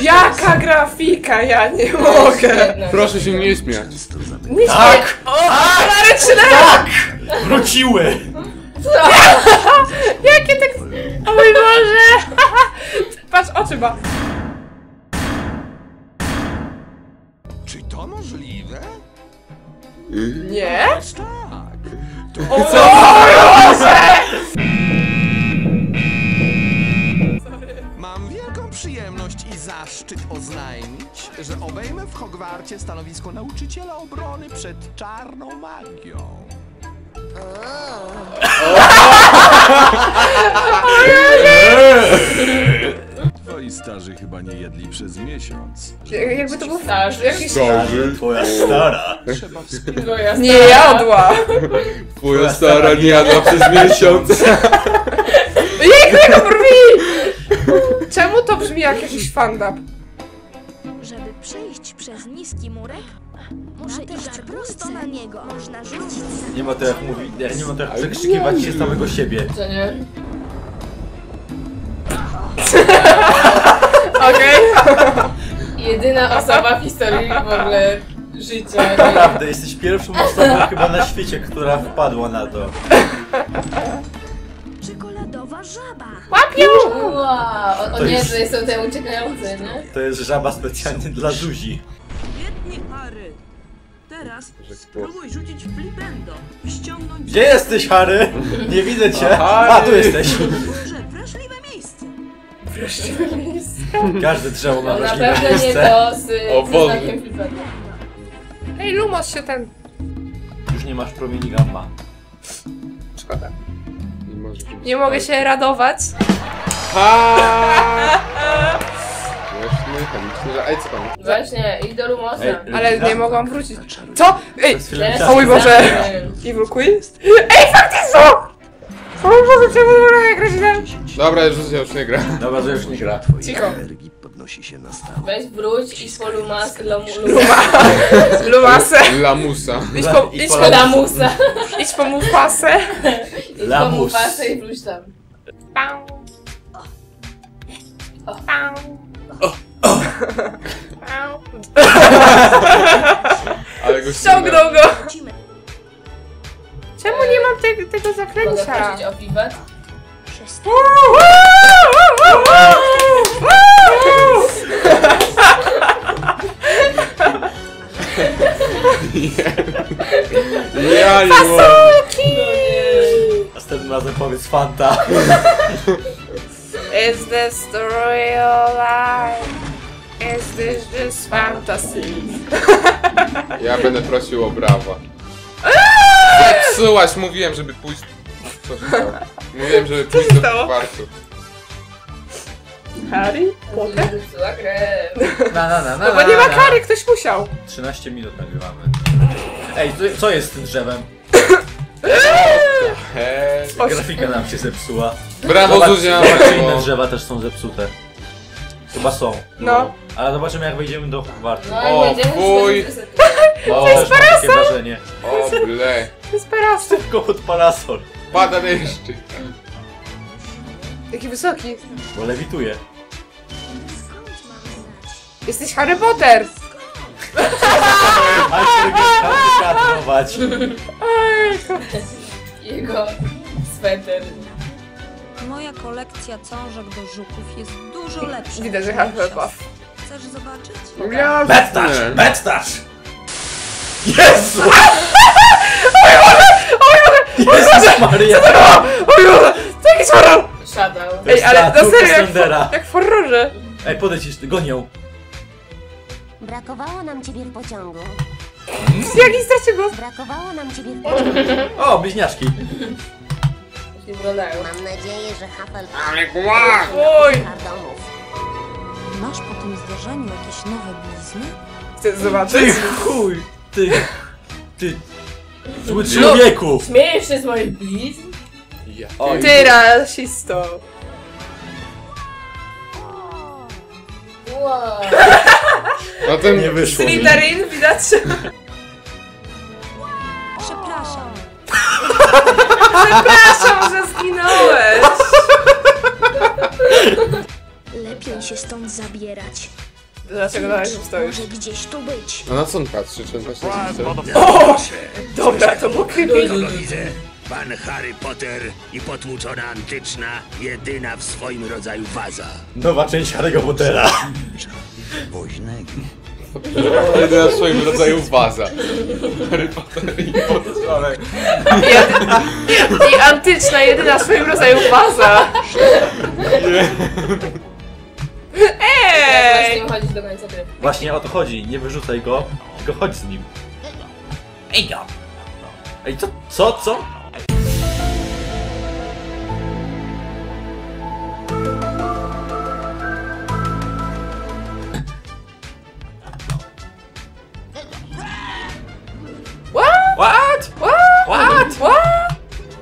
Jaka grafika, ja nie mogę. Proszę się nie śmiać. Nie Tak! O, ale czy Tak! Wróciły! Jakie tak... O mój Boże! Patrz, oczy ma. Czy to możliwe? Nie? Tak. O mój Boże! Mam wielką przyjemność i zaszczyt oznajmić, że obejmę w Hogwarcie stanowisko nauczyciela obrony przed czarną magią. Twoi starzy chyba nie jedli przez miesiąc. Jakby to był Starzy. jakiś... Dobrze. Twoja stara. Trzeba wspierać. Twoja Nie stara. jadła. Twoja stara nie jadła przez miesiąc. Jej, jego brwi! Czemu to brzmi jak jakiś fandap? Żeby przejść przez niski murek, muszę iść prosto na niego. Można rzucić Nie ma to jak mówi, nie ma to jak przekrzykiwać się samego siebie. Co nie? Okej. Jedyna osoba w historii w ogóle życia. Naprawdę, jesteś pierwszą osobą chyba na świecie, która wpadła na to. czekoladowa żaba. Wow, o, o To nie, jest- to są te uciekające, nie? To jest żaba specjalnie dla Zuzi. Świetnie, Harry. Teraz spróbuj rzucić flipendo i ściągnąć Gdzie jesteś, Harry? Nie widzę cię. Harry! A, tu jesteś. duże, wrażliwe miejsce. Każde drzewo ma No na wrażliwe pewno nie miejsce. to z, O, ze znakiem flipperem. Ej, Lumos się ten... Już nie masz promieni gamma. Szkoda. Nie może być. Nie mogę się radować. Ha! Śmieszny, chemiczny, że... Ej, co tam? Właśnie, idź do Lumosa. Ej, Ale nie mogłam wrócić. Co? Ej! Przez chwilę. O mój Boże! Evil Queen? Ej, faktycznie! O mój Boże, czemu nie grać źle? Dobra, już ja już nie gra. Dobra, że już nie gra. Cicho. energii podnosi się na stałe. Weź wróć i po Lumas, Lumasę. Lamusa. Idź po, idź po Lamusa. idź po Mufasę. Idź po. Mufasę i wróć tam. Pau. Pau. Pau. Ale go Ściągnął go! Mogę zaklęcia? prosić o piwet? Przez Ja nie mogę. Następnym razem powiedz Fanta. Is this the real life? Is this just fantasy? Ja będę prosił o brawa. Zepsułaś, mówiłem, żeby pójść... Co się stało? Mówiłem, żeby pójść do stało? kwartu. Harry? Potter? Zepsuła krew. Na, na, na, na, No bo nie ma na. kary, ktoś musiał. 13 minut nagrywamy. Ej, co- co jest z tym drzewem? Hej. Grafika nam się zepsuła. Brawo, Zobacz, Zuzia! inne brawo. drzewa też są zepsute. Chyba są. No. Ale zobaczymy jak wejdziemy do Hogwartu. No O, i będziemy fuj. sobie- O, też mam takie wrażenie. O ble. To jest parasol. Tylko pod parasol, Pada deszcz. Jaki wysoki. bo lewituje. skąd mam znać? Jesteś Harry Potter. A się trenować. Jego sweter. Moja kolekcja książek do żuków jest dużo lepsza. Widać, że niż Hufflepuff. Chcesz zobaczyć? Ja Betnarz! nie. Betnarz! Jezu! Jezus Maria! O Boże, to jakiś horror! Shadow. To jest Ej, ale ta na serio, córka jak, w- jak w horrorze. Ej, podejdź, gonią. Brakowało nam ciebie w pociągu. Jaki stracił głos? Brakowało nam ciebie w pociągu. O, bliźniaczki. Się wyglądają. Mam nadzieję, że Hufflepuff Ale kłam! Oj! Masz po tym zdarzeniu jakieś nowe blizny? Chcę Ty zobaczyć? chuj! Ty! Ty! Zły człowieku! Śmiejesz się z moich blizn? Ja. Oj. Ty rasisto. Wow. No ten... Nie wyszło. Slytherin, widać? Przepraszam. Przepraszam, że zginąłeś! Lepiej się stąd zabierać. Dlaczego dalej tu stoisz? Może gdzieś tu być. A na co on patrzy? Czy on właśnie chce? O! Dobra, to było creepy. widzę. Pan Harry Potter i potłuczona antyczna, jedyna w swoim rodzaju waza. Nowa część Harry'ego Pottera. Woźnego. Jedyna w swoim rodzaju waza. Harry Potter i ale... I antyczna, jedyna w swoim rodzaju waza. Ej! nim chodzić do końca gry. Właśnie o to chodzi, nie wyrzucaj go, tylko chodź z nim. Ej go! Ej, co, co, co?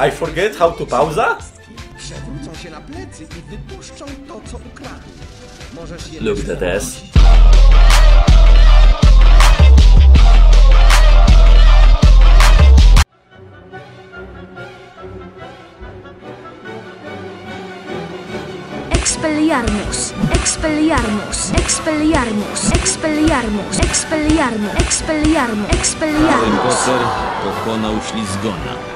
I forget how to pauza? przewrócą się na plecy i wypuszczą to, co ukradli. Możesz je Look at this. Expelliarmus, Expelliarmus, Expelliarmus, Expelliarmus, Expelliarmus, Expelliarmus, Expelliarmus. Potter pokonał ślizgona.